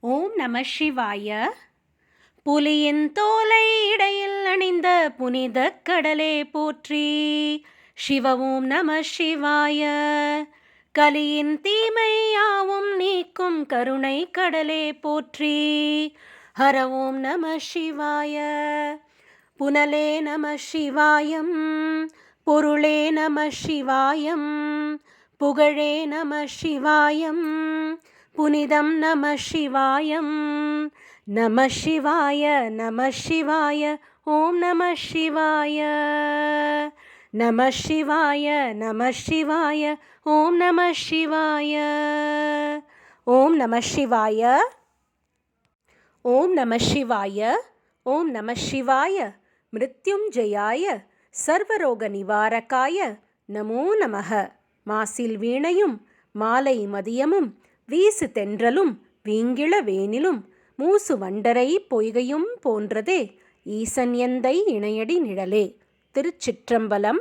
ஓம் நம சிவாய. புலியின் தோலை இடையில் அணிந்த புனித கடலே போற்றி. சிவ ஓம் நம சிவாய. கலியின் தீமையாவும் நீக்கும் கருணை கடலே போற்றி. ஹர ஓம் நம சிவாய. புனலே நம சிவாயம். பொருளே நம சிவாயம். புகழே நம சிவாயம். புனிதம் நம சிவாயம். நம சிவாய நம சிவாய ஓம் நம சிவாய. நம சிவாய நம சிவாய ஓம் நம சிவாய. ஓம் நம சிவாய. ஓம் நம சிவாய ஓம் நம சிவாய. மிருத்யுஞ்சயாய சர்வரோக நிவாரகாய நமோ நமக. மாசில் வீணையும் மாலை மதியமும் வீசு தென்றலும் வீங்கிள வேனிலும் மூசு வண்டரை பொய்கையும் போன்றதே ஈசன் எந்தை இணையடி நிழலே. திருச்சிற்றம்பலம்